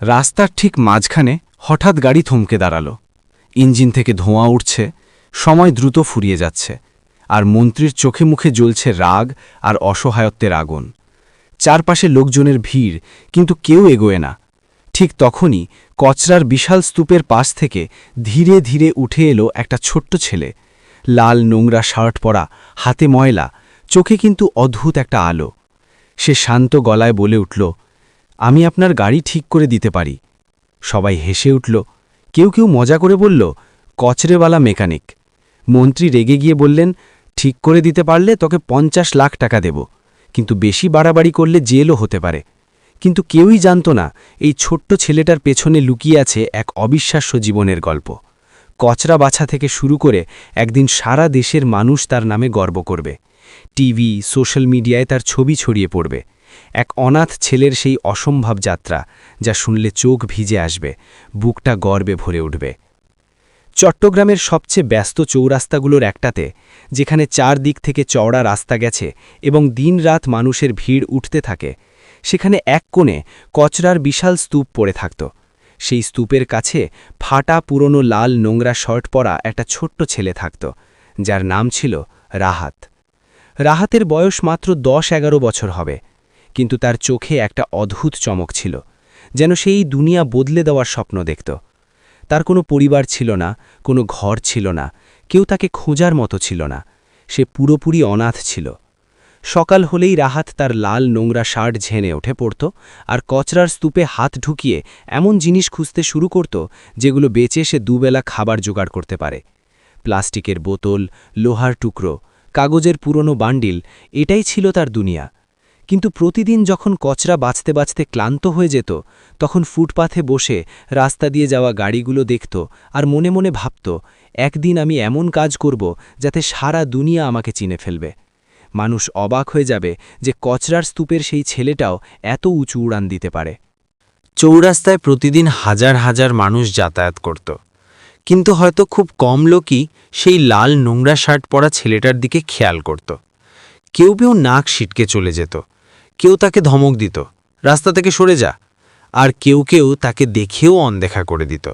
রাস্তার ঠিক মাঝখানে হঠাৎ গাড়ি থমকে দাঁড়াল। ইঞ্জিন থেকে ধোঁয়া উঠছে, সময় দ্রুত ফুরিয়ে যাচ্ছে, আর মন্ত্রীর চোখে মুখে জ্বলছে রাগ আর অসহায়ত্বের আগুন। চারপাশে লোকজনের ভিড়, কিন্তু কেউ এগোয় না। ঠিক তখনই কচরার বিশাল স্তূপের পাশ থেকে ধীরে ধীরে উঠে এলো একটা ছোট্ট ছেলে। লাল নোংরা শার্ট পরা, হাতে ময়লা, চোখে কিন্তু অদ্ভুত একটা আলো। সে শান্ত গলায় বলে উঠল আমি আপনার গাড়ি ঠিক করে দিতে পারি। সবাই হেসে উঠল। কেউ কেউ মজা করে বলল, কচরেওয়ালা মেকানিক। মন্ত্রী রেগে গিয়ে বললেন, ঠিক করে দিতে পারলে তোকে পঞ্চাশ লাখ টাকা দেব। কিন্তু বেশি বাড়াবাড়ি করলে জেলও হতে পারে। কিন্তু কেউই জানত না, এই ছোট্ট ছেলেটার পেছনে লুকিয়ে আছে এক অবিশ্বাস্য জীবনের গল্প। কচরা বাছা থেকে শুরু করে একদিন সারা দেশের মানুষ তার নামে গর্ব করবে। টিভি, সোশ্যাল মিডিয়ায় তার ছবি ছড়িয়ে পড়বে। এক অনাথ ছেলের সেই অসম্ভব যাত্রা, যা শুনলে চোখ ভিজে আসবে, বুকটা গর্বে ভরে উঠবে। চট্টগ্রামের সবচেয়ে ব্যস্ত চৌরাস্তাগুলোর একটাতে, যেখানে চার দিক থেকে চওড়া রাস্তা গেছে এবং দিনরাত মানুষের ভিড় উঠতে থাকে, সেখানে এক কোণে কচরার বিশাল স্তূপ পড়ে থাকত। সেই স্তূপের কাছে ফাটা পুরনো লাল নোংরা শর্ট পরা একটা ছোট্ট ছেলে থাকত, যার নাম ছিল রাহাত। রাহাতের বয়স মাত্র দশ এগারো বছর হবে কিন্তু তার চোখে একটা অদ্ভুত চমক ছিল, যেন সেই দুনিয়া বদলে দেওয়ার স্বপ্ন দেখত। তার কোনো পরিবার ছিল না, কোনো ঘর ছিল না, কেউ তাকে খোঁজার মতো ছিল না, সে পুরোপুরি অনাথ ছিল। সকাল হলেই রাহাত তার লাল নোংরা শার্ট ঝেনে ওঠে পড়ত আর কচরার স্তূপে হাত ঢুকিয়ে এমন জিনিস খুঁজতে শুরু করত যেগুলো বেচে সে দুবেলা খাবার জোগাড় করতে পারে। প্লাস্টিকের বোতল, লোহার টুকরো, কাগজের পুরনো বান্ডিল, এটাই ছিল তার দুনিয়া। কিন্তু প্রতিদিন যখন কচরা বাঁচতে বাঁচতে ক্লান্ত হয়ে যেত, তখন ফুটপাথে বসে রাস্তা দিয়ে যাওয়া গাড়িগুলো দেখত আর মনে মনে ভাবত, একদিন আমি এমন কাজ করব যাতে সারা দুনিয়া আমাকে চিনে ফেলবে। মানুষ অবাক হয়ে যাবে যে কচরার স্তূপের সেই ছেলেটাও এত উঁচু উড়ান দিতে পারে। চৌরাস্তায় প্রতিদিন হাজার হাজার মানুষ যাতায়াত করত। কিন্তু হয়তো খুব কম লোকই সেই লাল নোংরা শার্ট পরা ছেলেটার দিকে খেয়াল করত। কেউ কেউ নাক সিটকে চলে যেত। কেউ তাকে ধমক দিত। রাস্তা থেকে সরে যা। আর কেউ কেউ তাকে দেখেও অনদেখা করে দিত।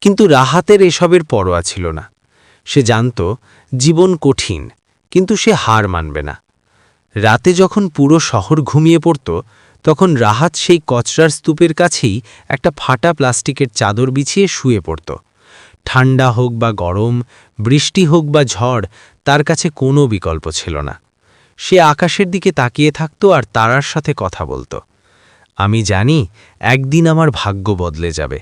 কিন্তু রাহাতের এসবের পরোয়া ছিল না। সে জানত, জীবন কঠিন, কিন্তু সে হার মানবে না। রাতে যখন পুরো শহর ঘুমিয়ে পড়ত, তখন রাহাত সেই কচরার স্তূপের কাছেই একটা ফাটা প্লাস্টিকের চাদর বিছিয়ে শুয়ে পড়ত। ঠান্ডা হোক বা গরম, বৃষ্টি হোক বা ঝড়, তার কাছে কোনো বিকল্প ছিল না। সে আকাশের দিকে তাকিয়ে থাকত আর তারার সাথে কথা বলতো। আমি জানি একদিন আমার ভাগ্য বদলে যাবে।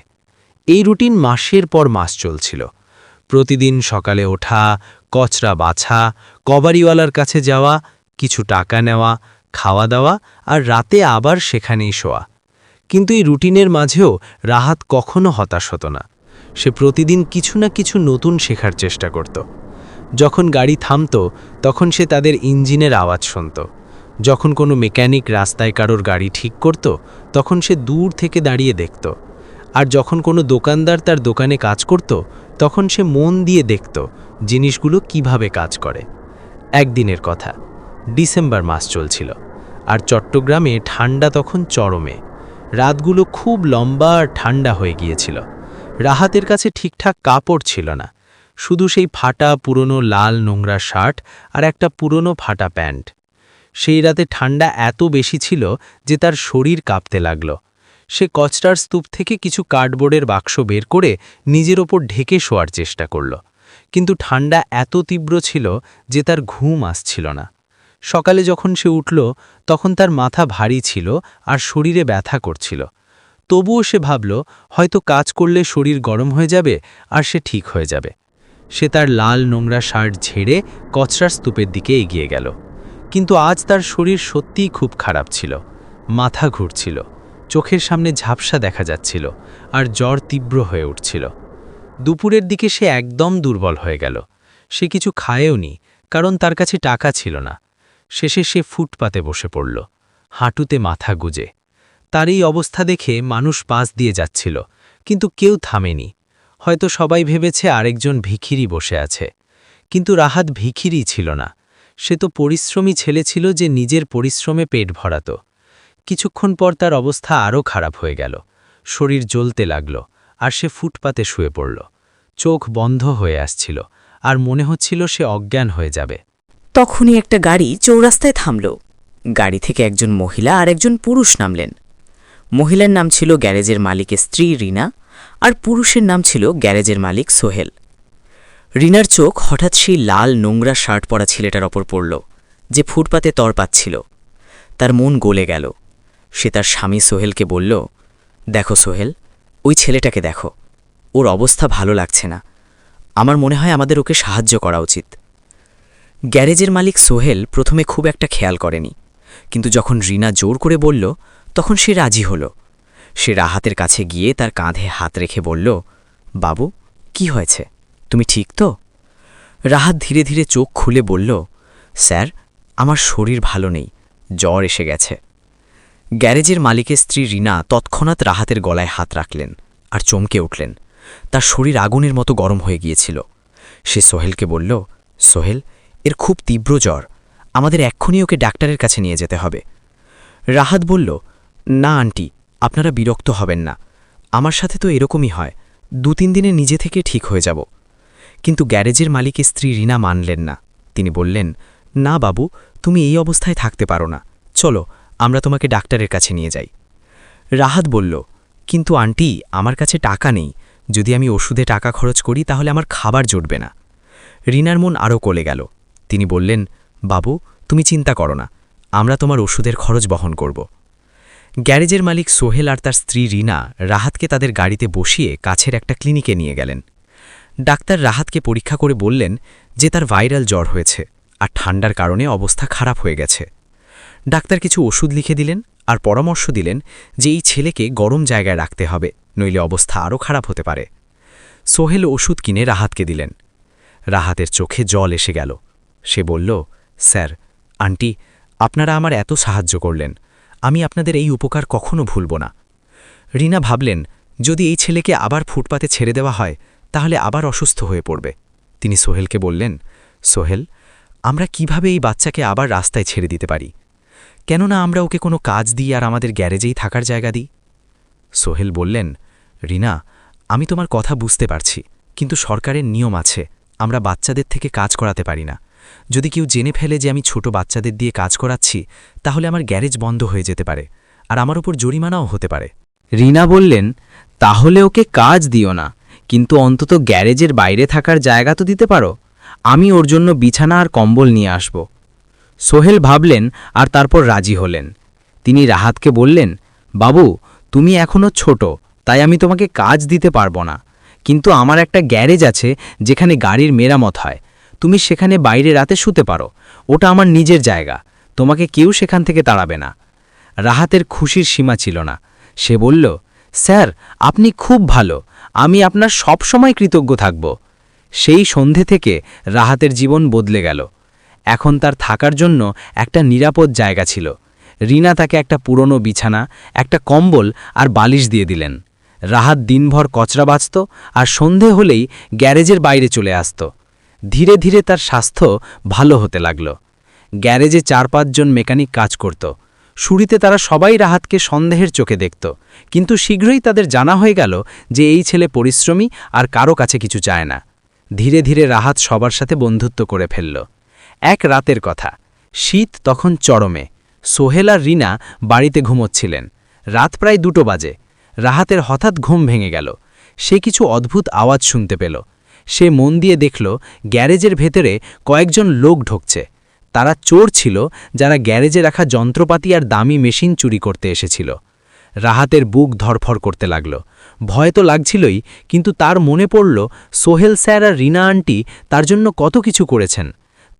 এই রুটিন মাসের পর মাস চলছিল। প্রতিদিন সকালে ওঠা, কচরা বাছা, কবারিওয়ালার কাছে যাওয়া, কিছু টাকা নেওয়া, খাওয়া দাওয়া আর রাতে আবার সেখানেই শোয়া। কিন্তু এই রুটিনের মাঝেও রাহাত কখনো হতাশ হতো না। সে প্রতিদিন কিছু না কিছু নতুন শেখার চেষ্টা করত। যখন গাড়ি থামত, তখন সে তাদের ইঞ্জিনের আওয়াজ শুনত। যখন কোনো মেকানিক রাস্তায় কারোর গাড়ি ঠিক করত, তখন সে দূর থেকে দাঁড়িয়ে দেখত। আর যখন কোনো দোকানদার তার দোকানে কাজ করত, তখন সে মন দিয়ে দেখত জিনিসগুলো কীভাবে কাজ করে। একদিনের কথা, ডিসেম্বর মাস চলছিল, আর চট্টগ্রামে ঠান্ডা তখন চরমে। রাতগুলো খুব লম্বা আর ঠান্ডা হয়ে গিয়েছিল। রাহাতের কাছে ঠিকঠাক কাপড় ছিল না। শুধু সেই ফাটা পুরনো লাল নোংরা শার্ট আর একটা পুরনো ফাটা প্যান্ট। সেই রাতে ঠান্ডা এত বেশি ছিল যে তার শরীর কাঁপতে লাগল। সে কচটার স্তূপ থেকে কিছু কার্ডবোর্ডের বাক্স বের করে নিজের ওপর ঢেকে শোয়ার চেষ্টা করল। কিন্তু ঠান্ডা এত তীব্র ছিল যে তার ঘুম আসছিল না। সকালে যখন সে উঠল, তখন তার মাথা ভারী ছিল আর শরীরে ব্যথা করছিল। তবুও সে ভাবল, হয়তো কাজ করলে শরীর গরম হয়ে যাবে আর সে ঠিক হয়ে যাবে। সে তার লাল নোংরা শার্ট ঝেড়ে কচরার স্তূপের দিকে এগিয়ে গেল। কিন্তু আজ তার শরীর সত্যিই খুব খারাপ ছিল। মাথা ঘুরছিল। চোখের সামনে ঝাপসা দেখা যাচ্ছিল আর জ্বর তীব্র হয়ে উঠছিল। দুপুরের দিকে সে একদম দুর্বল হয়ে গেল। সে কিছু খায়েও নি, কারণ তার কাছে টাকা ছিল না। শেষে সে ফুটপাতে বসে পড়ল। হাঁটুতে মাথা গুজে। তার এই অবস্থা দেখে মানুষ পাশ দিয়ে যাচ্ছিল, কিন্তু কেউ থামেনি। হয়তো সবাই ভেবেছে আরেকজন ভিখিরি বসে আছে। কিন্তু রাহাত ভিখিরি ছিল না। সে তো পরিশ্রমী ছেলে ছিল যে নিজের পরিশ্রমে পেট ভরাত। কিছুক্ষণ পর তার অবস্থা আরও খারাপ হয়ে গেল। শরীর জ্বলতে লাগল আর সে ফুটপাতে শুয়ে পড়ল। চোখ বন্ধ হয়ে আসছিল আর মনে হচ্ছিল সে অজ্ঞান হয়ে যাবে। তখনই একটা গাড়ি চৌরাস্তায় থামল। গাড়ি থেকে একজন মহিলা আর একজন পুরুষ নামলেন। মহিলার নাম ছিল গ্যারেজের মালিকের স্ত্রী রিনা। আর পুরুষের নাম ছিল গ্যারেজের মালিক সোহেল। রিনার চোখ হঠাৎ সেই লাল নোংরা শার্ট পরা ছেলেটার ওপর পড়ল, যে ফুটপাতে তর পাচ্ছিল। তার মন গলে গেল। সে তার স্বামী সোহেলকে বলল, দেখো সোহেল, ওই ছেলেটাকে দেখো। ওর অবস্থা ভালো লাগছে না। আমার মনে হয় আমাদের ওকে সাহায্য করা উচিত। গ্যারেজের মালিক সোহেল প্রথমে খুব একটা খেয়াল করেনি, কিন্তু যখন রিনা জোর করে বলল, তখন সে রাজি হল। সে রাহাতের কাছে গিয়ে তার কাঁধে হাত রেখে বলল, বাবু, কি হয়েছে? তুমি ঠিক তো? রাহাত ধীরে ধীরে চোখ খুলে বলল, স্যার, আমার শরীর ভালো নেই, জ্বর এসে গেছে। গ্যারেজের মালিকের স্ত্রী রিনা তৎক্ষণাৎ রাহাতের গলায় হাত রাখলেন আর চমকে উঠলেন। তার শরীর আগুনের মতো গরম হয়ে গিয়েছিল। সে সোহেলকে বলল, সোহেল, এর খুব তীব্র জ্বর, আমাদের এক্ষুনি ওকে ডাক্তারের কাছে নিয়ে যেতে হবে। রাহাত বলল, না, আন্টি আপনারা বিরক্ত হবেন না। আমার সাথে তো এরকমই হয়। দু তিন দিনে নিজে থেকে ঠিক হয়ে যাব। কিন্তু গ্যারেজের মালিকের স্ত্রী রিনা মানলেন না। তিনি বললেন, না বাবু, তুমি এই অবস্থায় থাকতে পারো না। চলো, আমরা তোমাকে ডাক্তারের কাছে নিয়ে যাই। রাহাত বলল, কিন্তু আন্টি, আমার কাছে টাকা নেই। যদি আমি ওষুধে টাকা খরচ করি, তাহলে আমার খাবার জুটবে না। রিনার মন আরও কলে গেল। তিনি বললেন, বাবু, তুমি চিন্তা করো না। আমরা তোমার ওষুধের খরচ বহন করব। গ্যারেজের মালিক সোহেল আর তার স্ত্রী রিনা রাহাতকে তাদের গাড়িতে বসিয়ে কাছের একটা ক্লিনিকে নিয়ে গেলেন। ডাক্তার রাহাতকে পরীক্ষা করে বললেন যে তার ভাইরাল জ্বর হয়েছে আর ঠান্ডার কারণে অবস্থা খারাপ হয়ে গেছে। ডাক্তার কিছু ওষুধ লিখে দিলেন আর পরামর্শ দিলেন যে এই ছেলেকে গরম জায়গায় রাখতে হবে, নইলে অবস্থা আরও খারাপ হতে পারে। সোহেল ওষুধ কিনে রাহাতকে দিলেন। রাহাতের চোখে জল এসে গেল। সে বলল, স্যার, আন্টি, আপনারা আমার এত সাহায্য করলেন। আমি আপনাদের এই উপকার কখনো ভুলব না। রিনা ভাবলেন, যদি এই ছেলেকে আবার ফুটপাতে ছেড়ে দেওয়া হয়, তাহলে আবার অসুস্থ হয়ে পড়বে। তিনি সোহেলকে বললেন, সোহেল, আমরা কীভাবে এই বাচ্চাকে আবার রাস্তায় ছেড়ে দিতে পারি? কেননা আমরা ওকে কোনো কাজ দিই আর আমাদের গ্যারেজেই থাকার জায়গা দিই। সোহেল বললেন, রিনা, আমি তোমার কথা বুঝতে পারছি, কিন্তু সরকারের নিয়ম আছে, আমরা বাচ্চাদের থেকে কাজ করাতে পারি না। যদি কেউ জেনে ফেলে যে আমি ছোট বাচ্চাদের দিয়ে কাজ করাচ্ছি, তাহলে আমার গ্যারেজ বন্ধ হয়ে যেতে পারে, আর আমার উপর জরিমানাও হতে পারে। রিনা বললেন, তাহলে ওকে কাজ দিও না, কিন্তু অন্তত গ্যারেজের বাইরে থাকার জায়গা তো দিতে পারো। আমি ওর জন্য বিছানা আর কম্বল নিয়ে আসব। সোহেল ভাবলেন আর তারপর রাজি হলেন। তিনি রাহাতকে বললেন, বাবু, তুমি এখনও ছোট, তাই আমি তোমাকে কাজ দিতে পারব না, কিন্তু আমার একটা গ্যারেজ আছে যেখানে গাড়ির মেরামত হয়। তুমি সেখানে বাইরে রাতে শুতে পারো। ওটা আমার নিজের জায়গা। তোমাকে কেউ সেখান থেকে তাড়াবে না। রাহাতের খুশির সীমা ছিল না। সে বলল, স্যার, আপনি খুব ভালো। আমি আপনার সব সময় কৃতজ্ঞ থাকব। সেই সন্ধে থেকে রাহাতের জীবন বদলে গেল। এখন তার থাকার জন্য একটা নিরাপদ জায়গা ছিল। রিনা তাকে একটা পুরনো বিছানা, একটা কম্বল আর বালিশ দিয়ে দিলেন। রাহাত দিনভর কচরা বাঁচত আর সন্ধে হলেই গ্যারেজের বাইরে চলে আসত। ধীরে ধীরে তার স্বাস্থ্য ভালো হতে লাগল। গ্যারেজে চার পাঁচজন মেকানিক কাজ করত। শুরুতে তারা সবাই রাহাতকে সন্দেহের চোখে দেখত। কিন্তু শীঘ্রই তাদের জানা হয়ে গেল যে এই ছেলে পরিশ্রমী আর কারও কাছে কিছু চায় না। ধীরে ধীরে রাহাত সবার সাথে বন্ধুত্ব করে ফেলল। এক রাতের কথা। শীত তখন চরমে। সোহেল আর রিনা বাড়িতে ঘুমোচ্ছিলেন। রাত প্রায় দুটো বাজে। রাহাতের হঠাৎ ঘুম ভেঙে গেল। সে কিছু অদ্ভুত আওয়াজ শুনতে পেল। সে মন দিয়ে দেখল, গ্যারেজের ভেতরে কয়েকজন লোক ঢুকছে। তারা চোর ছিল যারা গ্যারেজে রাখা যন্ত্রপাতি আর দামি মেশিন চুরি করতে এসেছিল। রাহাতের বুক ধরফর করতে লাগল। ভয় তো লাগছিলই, কিন্তু তার মনে পড়ল, সোহেল স্যার আর রিনা আন্টি তার জন্য কত কিছু করেছেন।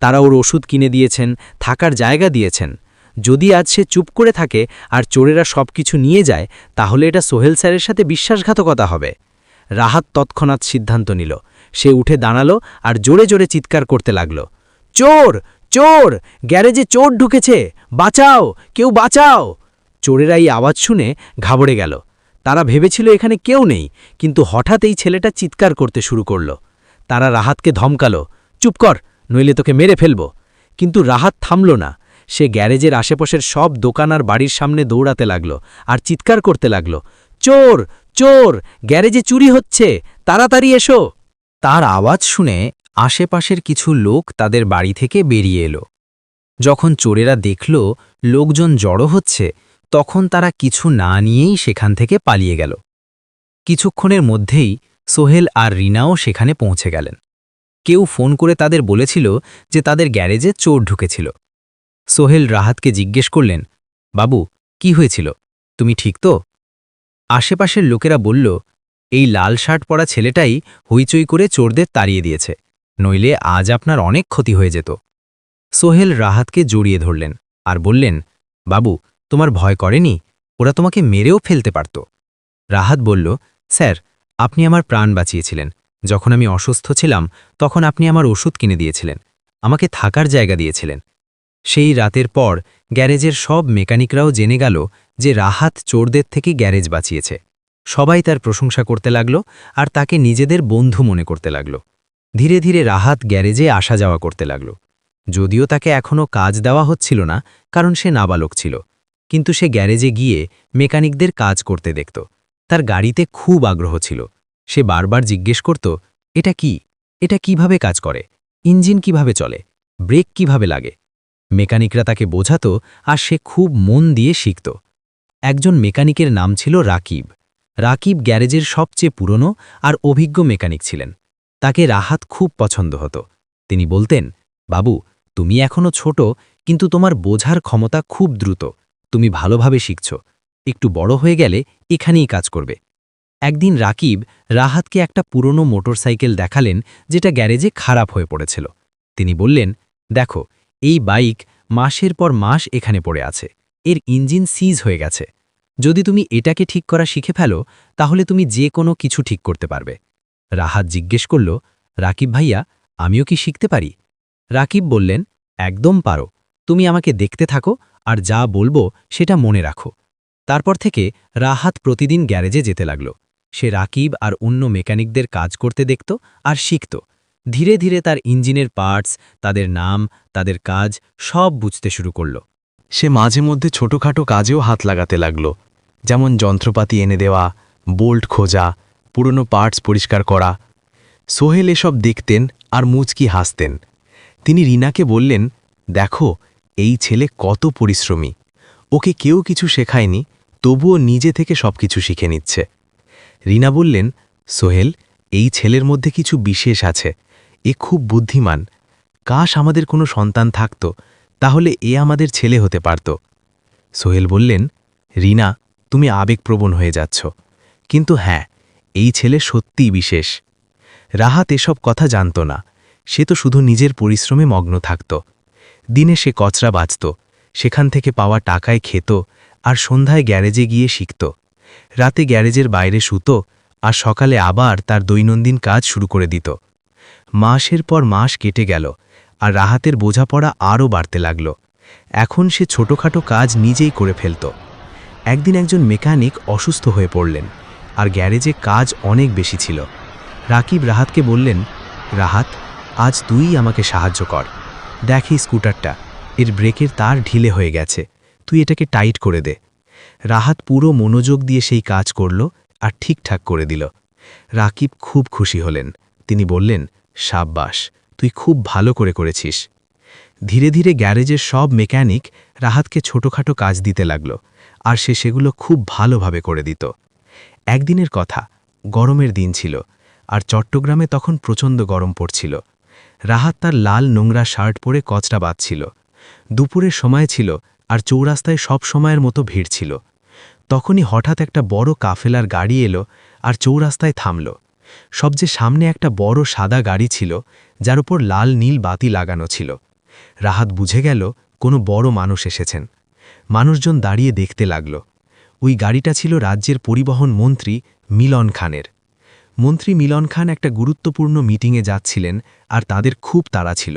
তারা ওর ওষুধ কিনে দিয়েছেন, থাকার জায়গা দিয়েছেন। যদি আজ সে চুপ করে থাকে আর চোরেরা সব কিছু নিয়ে যায়, তাহলে এটা সোহেল স্যারের সাথে বিশ্বাসঘাতকতা হবে। রাহাত তৎক্ষণাৎ সিদ্ধান্ত নিল। সে উঠে দাঁড়াল আর জোরে জোরে চিৎকার করতে লাগল। চোর! চোর! গ্যারেজে চোর ঢুকেছে! বাঁচাও! কেউ বাঁচাও! চোরেরা এই আওয়াজ শুনে ঘাবড়ে গেল। তারা ভেবেছিল এখানে কেউ নেই, কিন্তু হঠাৎ এই ছেলেটা চিৎকার করতে শুরু করল। তারা রাহাতকে ধমকালো, চুপ কর, নইলে তোকে মেরে ফেলব। কিন্তু রাহাত থামল না। সে গ্যারেজের আশেপাশের সব দোকান আর বাড়ির সামনে দৌড়াতে লাগল আর চিৎকার করতে লাগল, চোর! চোর! গ্যারেজে চুরি হচ্ছে! তাড়াতাড়ি এসো! তার আওয়াজ শুনে আশেপাশের কিছু লোক তাদের বাড়ি থেকে বেরিয়ে এলো। যখন চোরেরা দেখল লোকজন জড়ো হচ্ছে, তখন তারা কিছু না নিয়েই সেখান থেকে পালিয়ে গেল। কিছুক্ষণের মধ্যেই সোহেল আর রিনাও সেখানে পৌঁছে গেলেন। কেউ ফোন করে তাদের বলেছিল যে তাদের গ্যারেজে চোর ঢুকেছিল। সোহেল রাহাতকে জিজ্ঞেস করলেন, বাবু, কি হয়েছিল? তুমি ঠিক তো? আশেপাশের লোকেরা বলল এই লাল শার্ট পরা ছেলেটাই হইচই করে চোরদের তাড়িয়ে দিয়েছে, নইলে আজ আপনার অনেক ক্ষতি হয়ে যেত। সোহেল রাহাতকে জড়িয়ে ধরলেন আর বললেন, বাবু, তোমার ভয় করেনি? ওরা তোমাকে মেরেও ফেলতে পারত। রাহাত বলল, স্যার, আপনি আমার প্রাণ বাঁচিয়েছিলেন। যখন আমি অসুস্থ ছিলাম, তখন আপনি আমার ওষুধ কিনে দিয়েছিলেন। আমাকে থাকার জায়গা দিয়েছিলেন। সেই রাতের পর গ্যারেজের সব মেকানিকরাও জেনে গেল যে রাহাত চোরদের থেকে গ্যারেজ বাঁচিয়েছে। সবাই তার প্রশংসা করতে লাগল আর তাকে নিজেদের বন্ধু মনে করতে লাগল। ধীরে ধীরে রাহাত গ্যারেজে আসা যাওয়া করতে লাগল। যদিও তাকে এখনও কাজ দেওয়া হচ্ছিল না, কারণ সে নাবালক ছিল। কিন্তু সে গ্যারেজে গিয়ে মেকানিকদের কাজ করতে দেখত। তার গাড়িতে খুব আগ্রহ ছিল। সে বারবার জিজ্ঞেস করত, এটা কি? এটা কীভাবে কাজ করে? ইঞ্জিন কীভাবে চলে? ব্রেক কীভাবে লাগে? মেকানিকরা তাকে বোঝাতো আর সে খুব মন দিয়ে শিখত। একজন মেকানিকের নাম ছিল রাকিব। রাকিব গ্যারেজের সবচেয়ে পুরনো আর অভিজ্ঞ মেকানিক ছিলেন। তাকে রাহাত খুব পছন্দ হতো। তিনি বলতেন, বাবু, তুমি এখনও ছোট, কিন্তু তোমার বোঝার ক্ষমতা খুব দ্রুত। তুমি ভালোভাবে শিখছ। একটু বড় হয়ে গেলে এখানেই কাজ করবে। একদিন রাকিব রাহাতকে একটা পুরনো মোটরসাইকেল দেখালেন, যেটা গ্যারেজে খারাপ হয়ে পড়েছিল। তিনি বললেন, দেখো, এই বাইক মাসের পর মাস এখানে পড়ে আছে। এর ইঞ্জিন সিজ হয়ে গেছে। যদি তুমি এটাকে ঠিক করা শিখে ফেলো, তাহলে তুমি যে কোনো কিছু ঠিক করতে পারবে। রাহাত জিজ্ঞেস করল, রাকিব ভাইয়া, আমিও কি শিখতে পারি? রাকিব বললেন, একদম পারো। তুমি আমাকে দেখতে থাকো, আর যা বলব সেটা মনে রাখো। তারপর থেকে রাহাত প্রতিদিন গ্যারেজে যেতে লাগল। সে রাকিব আর অন্য মেকানিকদের কাজ করতে দেখত আর শিখত। ধীরে ধীরে তার ইঞ্জিনের পার্টস, তাদের নাম, তাদের কাজ সব বুঝতে শুরু করল। সে মাঝে মধ্যে ছোটখাটো কাজেও হাত লাগাতে লাগল। যেমন যন্ত্রপাতি এনে দেওয়া, বোল্ট খোঁজা, পুরনো পার্টস পরিষ্কার করা। সোহেল এসব দেখতেন আর মুচকি হাসতেন। তিনি রিনাকে বললেন, দেখো, এই ছেলে কত পরিশ্রমী। ওকে কেউ কিছু শেখায়নি, তবুও নিজে থেকে সবকিছু শিখে নিচ্ছে। রিনা বললেন, সোহেল, এই ছেলের মধ্যে কিছু বিশেষ আছে। এ খুব বুদ্ধিমান। কাশ আমাদের কোনো সন্তান থাকত, তাহলে এ আমাদের ছেলে হতে পারত। সোহেল বললেন, রিনা তুমি আবেগপ্রবণ হয়ে যাচ্ছ। কিন্তু হ্যাঁ এই ছেলে সত্যিই বিশেষ। রাহাত এসব কথা জানত না। সে তো শুধু নিজের পরিশ্রমে মগ্ন থাকত। দিনে সে কচরা বাঁচত, সেখান থেকে পাওয়া টাকায় খেত আর সন্ধ্যায় গ্যারেজে গিয়ে শিখত। রাতে গ্যারেজের বাইরে শুত আর সকালে আবার তার দৈনন্দিন কাজ শুরু করে দিত। মাসের পর মাস কেটে গেল আর রাহাতের বোঝাপড়া আরও বাড়তে লাগল। এখন সে ছোটখাটো কাজ নিজেই করে ফেলত। একদিন একজন মেকানিক অসুস্থ হয়ে পড়লেন, আর গ্যারেজে কাজ অনেক বেশি ছিল। রাকিব রাহাতকে বললেন, রাহাত, আজ তুই আমাকে সাহায্য কর। দেখি স্কুটারটা, এর ব্রেকের তার ঢিলে হয়ে গেছে, তুই এটাকে টাইট করে দে। রাহাত পুরো মনোযোগ দিয়ে সেই কাজ করল আর ঠিকঠাক করে দিল। রাকিব খুব খুশি হলেন। তিনি বললেন, সাব্বাস, তুই খুব ভালো করে করেছিস। ধীরে ধীরে গ্যারেজের সব মেকানিক রাহাতকে ছোটখাটো কাজ দিতে লাগল। আর সে সেগুলো খুব ভালোভাবে করে দিত। একদিনের কথা, গরমের দিন ছিল, আর চট্টগ্রামে তখন প্রচণ্ড গরম পড়ছিল। রাহাত তার লাল নোংরা শার্ট পরে কচরা বাঁধছিল। দুপুরের সময় ছিল, আর চৌরাস্তায় সব সময়ের মতো ভিড় ছিল। তখনই হঠাৎ একটা বড় কাফেলার গাড়ি এলো, আর চৌরাস্তায় থামল। সবচেয়ে সামনে একটা বড় সাদা গাড়ি ছিল, যার উপর লাল নীল বাতি লাগানো ছিল। রাহাত বুঝে গেল, কোনো বড় মানুষ এসেছেন। মানুষজন দাঁড়িয়ে দেখতে লাগল। ওই গাড়িটা ছিল রাজ্যের পরিবহন মন্ত্রী মিলন খানের। মন্ত্রী মিলন খান একটা গুরুত্বপূর্ণ মিটিংয়ে যাচ্ছিলেন আর তাদের খুব তাড়া ছিল।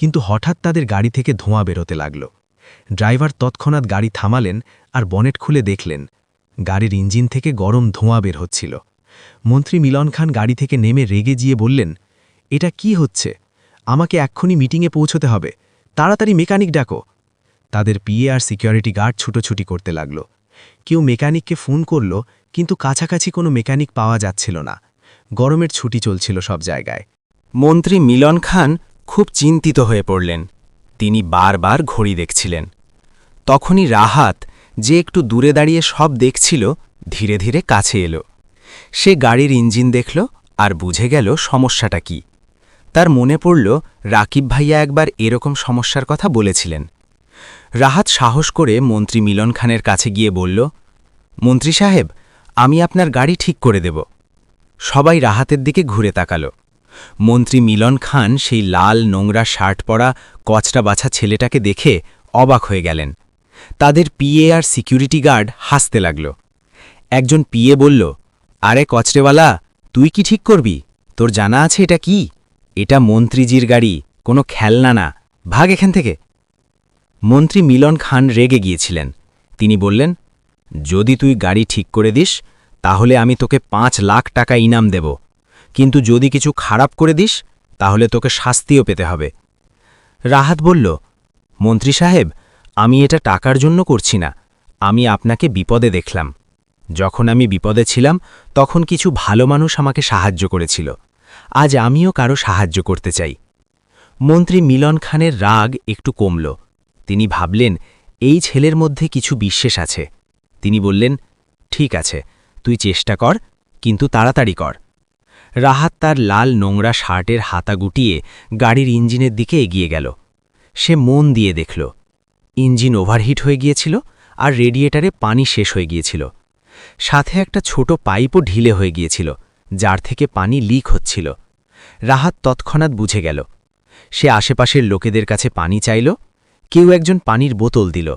কিন্তু হঠাৎ তাদের গাড়ি থেকে ধোঁয়া বেরোতে লাগল। ড্রাইভার তৎক্ষণাৎ গাড়ি থামালেন আর বনেট খুলে দেখলেন, গাড়ির ইঞ্জিন থেকে গরম ধোঁয়া বের হচ্ছিল। মন্ত্রী মিলন খান গাড়ি থেকে নেমে রেগে গিয়ে বললেন, এটা কি হচ্ছে? আমাকে এক্ষুনি মিটিংয়ে পৌঁছতে হবে। তাড়াতাড়ি মেকানিক ডাকো। তাদের পিএ আর সিকিউরিটি গার্ড ছুটোছুটি করতে লাগল। কেউ মেকানিককে ফোন করল, কিন্তু কাছাকাছি কোনো মেকানিক পাওয়া যাচ্ছিল না। গরমের ছুটি চলছিল সব জায়গায়। মন্ত্রী মিলন খান খুব চিন্তিত হয়ে পড়লেন। তিনি বারবার ঘড়ি দেখছিলেন। তখনই রাহাত যে একটু দূরে দাঁড়িয়ে সব দেখছিল, ধীরে ধীরে কাছে এলো। সে গাড়ির ইঞ্জিন দেখল আর বুঝে গেল সমস্যাটা কি। তার মনে পড়ল, রাকিব ভাইয়া একবার এরকম সমস্যার কথা বলেছিলেন। রাহাত সাহস করে মন্ত্রী মিলন খানের কাছে গিয়ে বলল, মন্ত্রী সাহেব, আমি আপনার গাড়ি ঠিক করে দেব। সবাই রাহাতের দিকে ঘুরে তাকাল। মন্ত্রী মিলন খান সেই লাল নোংরা শার্ট পরা কচটা বাছা ছেলেটাকে দেখে অবাক হয়ে গেলেন। তাদের পিএ আর সিকিউরিটি গার্ড হাসতে লাগল। একজন পিএ বলল, আরে কচরেওয়ালা তুই কি ঠিক করবি? তোর জানা আছে এটা কি? এটা মন্ত্রীজির গাড়ি, কোনো খেলনা না। ভাগ এখান থেকে। মন্ত্রী মিলন খান রেগে গিয়েছিলেন। তিনি বললেন, যদি তুই গাড়ি ঠিক করে দিস, তাহলে আমি তোকে পাঁচ লাখ টাকা ইনাম দেব। কিন্তু যদি কিছু খারাপ করে দিস, তাহলে তোকে শাস্তিও পেতে হবে। রাহাত বলল, মন্ত্রী সাহেব, আমি এটা টাকার জন্য করছি না। আমি আপনাকে বিপদে দেখলাম। যখন আমি বিপদে ছিলাম, তখন কিছু ভালো মানুষ আমাকে সাহায্য করেছিল। আজ আমিও কারও সাহায্য করতে চাই। মন্ত্রী মিলন খানের রাগ একটু কমল। তিনি ভাবলেন, এই ছেলের মধ্যে কিছু বিশ্বাস আছে। তিনি বললেন, ঠিক আছে, তুই চেষ্টা কর, কিন্তু তাড়াতাড়ি কর। রাহাত তার লাল নোংরা শার্টের হাতা গুটিয়ে গাড়ির ইঞ্জিনের দিকে এগিয়ে গেল। সে মন দিয়ে দেখল, ইঞ্জিন ওভারহিট হয়ে গিয়েছিল আর রেডিয়েটারে পানি শেষ হয়ে গিয়েছিল। সাথে একটা ছোট পাইপও ঢিলে হয়ে গিয়েছিল, যার থেকে পানি লিক হচ্ছিল। রাহাত তৎক্ষণাৎ বুঝে গেল, সে আশেপাশের লোকেদের কাছে পানি চাইল কেউ একজন পানির বোতল দিল।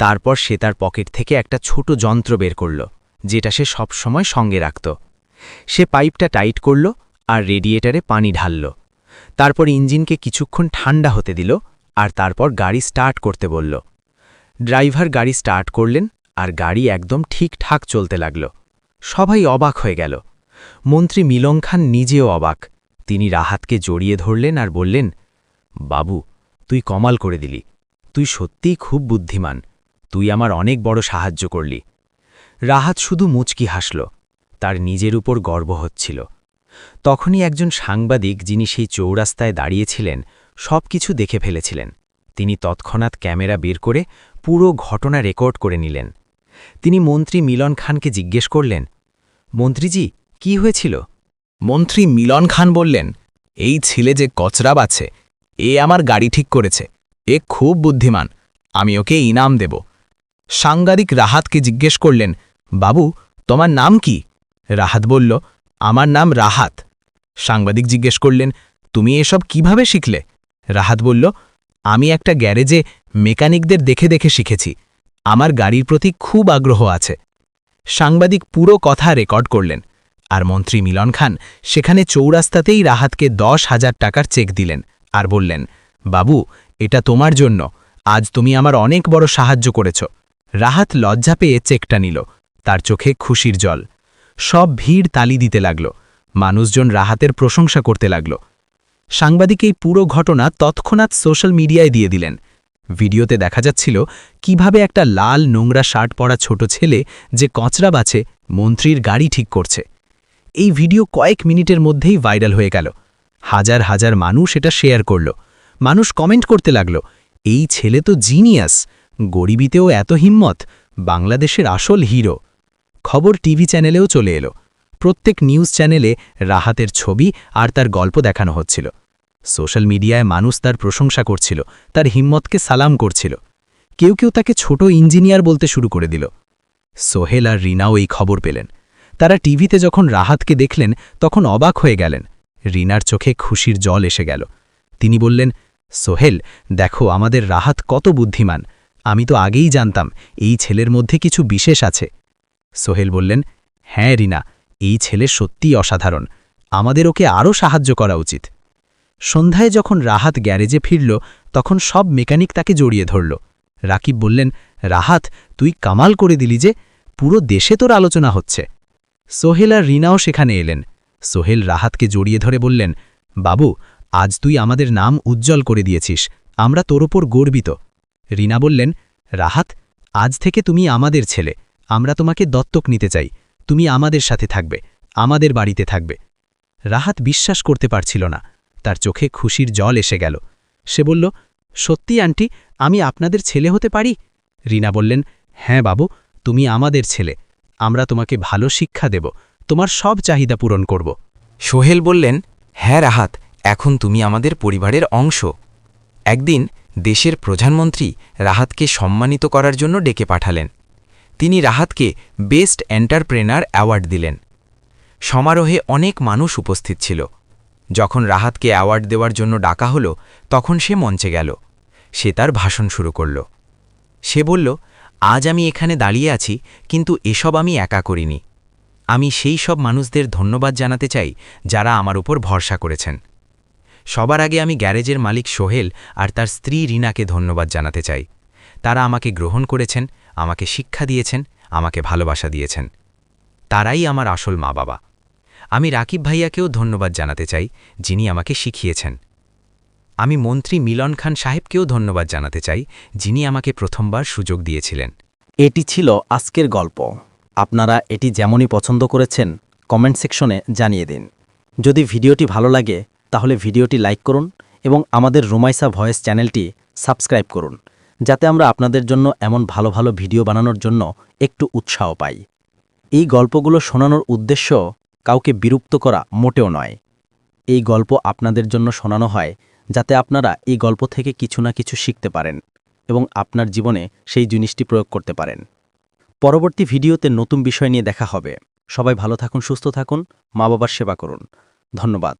তারপর সে তার পকেট থেকে একটা ছোট যন্ত্র বের করল, যেটা সে সবসময় সঙ্গে রাখত। সে পাইপটা টাইট করল আর রেডিয়েটারে পানি ঢালল। তারপর ইঞ্জিনকে কিছুক্ষণ ঠান্ডা হতে দিল আর তারপর গাড়ি স্টার্ট করতে বলল। ড্রাইভার গাড়ি স্টার্ট করলেন আর গাড়ি একদম ঠিকঠাক চলতে লাগল। সবাই অবাক হয়ে গেল। মন্ত্রী মিলং খান নিজেও অবাক। তিনি রাহাতকে জড়িয়ে ধরলেন আর বললেন, বাবু, তুই কমাল করে দিলি। তুই সত্যিই খুব বুদ্ধিমান। তুই আমার অনেক বড় সাহায্য করলি। রাহাত শুধু মুচকি হাসল, তার নিজের উপর গর্ব হচ্ছিল। তখনই একজন সাংবাদিক যিনি সেই চৌরাস্তায় দাঁড়িয়েছিলেন সব কিছু দেখে ফেলেছিলেন। তিনি তৎক্ষণাৎ ক্যামেরা বের করে পুরো ঘটনা রেকর্ড করে নিলেন। তিনি মন্ত্রী মিলন খানকে জিজ্ঞেস করলেন, মন্ত্রীজি, কি হয়েছিল? মন্ত্রী মিলন খান বললেন, এই ছেলে যে কচরাব আছে, এ আমার গাড়ি ঠিক করেছে। এ খুব বুদ্ধিমান। আমি ওকে ইনাম দেব। সাংবাদিক রাহাতকে জিজ্ঞেস করলেন, বাবু, তোমার নাম কি? রাহাত বলল, আমার নাম রাহাত। সাংবাদিক জিজ্ঞেস করলেন, তুমি এসব কীভাবে শিখলে? রাহাত বলল, আমি একটা গ্যারেজে মেকানিকদের দেখে দেখে শিখেছি। আমার গাড়ির প্রতি খুব আগ্রহ আছে। সাংবাদিক পুরো কথা রেকর্ড করলেন, আর মন্ত্রী মিলন খান সেখানে চৌরাস্তাতেই রাহাতকে দশ হাজার টাকার চেক দিলেন আর বললেন, বাবু এটা তোমার জন্য। আজ তুমি আমার অনেক বড় সাহায্য করেছ। রাহাত লজ্জা পেয়ে চেকটা নিল। তার চোখে খুশির জল। সব ভিড় তালি দিতে লাগল। মানুষজন রাহাতের প্রশংসা করতে লাগল। সাংবাদিক এই পুরো ঘটনা তৎক্ষণাৎ সোশ্যাল মিডিয়ায় দিয়ে দিলেন। ভিডিওতে দেখা যাচ্ছিল কীভাবে একটা লাল নোংরা শার্ট পরা ছোট ছেলে যে কচরা বাছে মন্ত্রীর গাড়ি ঠিক করছে। এই ভিডিও কয়েক মিনিটের মধ্যেই ভাইরাল হয়ে গেল। হাজার হাজার মানুষ এটা শেয়ার করল। মানুষ কমেন্ট করতে লাগল, এই ছেলে তো জিনিয়াস, গরিবিতেও এত হিম্মত, বাংলাদেশের আসল হিরো। খবর টিভি চ্যানেলেও চলে এলো। প্রত্যেক নিউজ চ্যানেলে রাহাতের ছবি আর তার গল্প দেখানো হচ্ছিল। সোশ্যাল মিডিয়ায় মানুষ তার প্রশংসা করছিল, তার হিম্মতকে সালাম করছিল। কেউ কেউ তাকে ছোট ইঞ্জিনিয়ার বলতে শুরু করে দিল। সোহেল আর রিনাও এই খবর পেলেন। তারা টিভিতে যখন রাহাতকে দেখলেন, তখন অবাক হয়ে গেলেন। রিনার চোখে খুশির জল এসে গেল। তিনি বললেন সোহেল, দেখো আমাদের রাহাত কত বুদ্ধিমান। আমি তো আগেই জানতাম এই ছেলের মধ্যে কিছু বিশেষ আছে। সোহেল বললেন হ্যাঁ রিনা, এই ছেলে সত্যিই অসাধারণ। আমাদের ওকে আরও সাহায্য করা উচিত। সন্ধ্যায় যখন রাহাত গ্যারেজে ফিরল, তখন সব মেকানিক তাকে জড়িয়ে ধরল। রাকিব বললেন, রাহাত, তুই কামাল করে দিলি যে, পুরো দেশে তোর আলোচনা হচ্ছে। সোহেল আর রিনাও সেখানে এলেন। সোহেল রাহাতকে জড়িয়ে ধরে বললেন, বাবু আজ তুই আমাদের নাম উজ্জ্বল করে দিয়েছিস, আমরা তোর ওপর গর্বিত। রিনা বললেন, রাহাত, আজ থেকে তুমি আমাদের ছেলে, আমরা তোমাকে দত্তক নিতে চাই, তুমি আমাদের সাথে থাকবে, আমাদের বাড়িতে থাকবে। রাহাত বিশ্বাস করতে পারছিল না, তার চোখে খুশির জল এসে গেল। সে বলল, সত্যি, আন্টি, আমি আপনাদের ছেলে হতে পারি? রিনা বললেন হ্যাঁ বাবু, তুমি আমাদের ছেলে, আমরা তোমাকে ভালো শিক্ষা দেব, তোমার সব চাহিদা পূরণ করব। সোহেল বললেন হ্যাঁ রাহাত এখন তুমি আমাদের পরিবারের অংশ। একদিন দেশের প্রধানমন্ত্রী রাহাতকে সম্মানিত করার জন্য ডেকে পাঠালেন। তিনি রাহাতকে বেস্ট এন্টারপ্রেনার অ্যাওয়ার্ড দিলেন। সমারোহে অনেক মানুষ উপস্থিত ছিল। যখন রাহাতকে অ্যাওয়ার্ড দেওয়ার জন্য ডাকা হলো, তখন সে মঞ্চে গেল। সে তার ভাষণ শুরু করল। সে বলল, আজ আমি এখানে দাঁড়িয়ে আছি, কিন্তু এসব আমি একা করিনি। আমি সেই সব মানুষদের ধন্যবাদ জানাতে চাই যারা আমার উপর ভরসা করেছেন। সবার আগে আমি গ্যারেজের মালিক সোহেল আর তার স্ত্রী রিনাকে ধন্যবাদ জানাতে চাই। তারা আমাকে গ্রহণ করেছেন, আমাকে শিক্ষা দিয়েছেন, আমাকে ভালোবাসা দিয়েছেন। তারাই আমার আসল মা বাবা আমি রাকিব ভাইয়াকেও ধন্যবাদ জানাতে চাই, যিনি আমাকে শিখিয়েছেন। আমি মন্ত্রী মিলন খান সাহেবকেও ধন্যবাদ জানাতে চাই, যিনি আমাকে প্রথমবার সুযোগ দিয়েছিলেন। এটি ছিল আজকের গল্প। আপনারা এটি যেমনই পছন্দ করেছেন, কমেন্ট সেকশনে জানিয়ে দিন। যদি ভিডিওটি ভালো লাগে তাহলে ভিডিওটি লাইক করুন এবং আমাদের রুমাইসা ভয়েস চ্যানেলটি সাবস্ক্রাইব করুন, যাতে আমরা আপনাদের জন্য এমন ভালো ভালো ভিডিও বানানোর জন্য একটু উৎসাহ পাই। এই গল্পগুলো শোনানোর উদ্দেশ্য কাউকে বিরক্ত করা মোটেও নয়। এই গল্প আপনাদের জন্য শোনানো হয় যাতে আপনারা এই গল্প থেকে কিছু না কিছু শিখতে পারেন এবং আপনার জীবনে সেই জিনিসটি প্রয়োগ করতে পারেন। পরবর্তী ভিডিওতে নতুন বিষয় নিয়ে দেখা হবে। সবাই ভালো থাকুন, সুস্থ থাকুন মা বাবার সেবা করুন। ধন্যবাদ।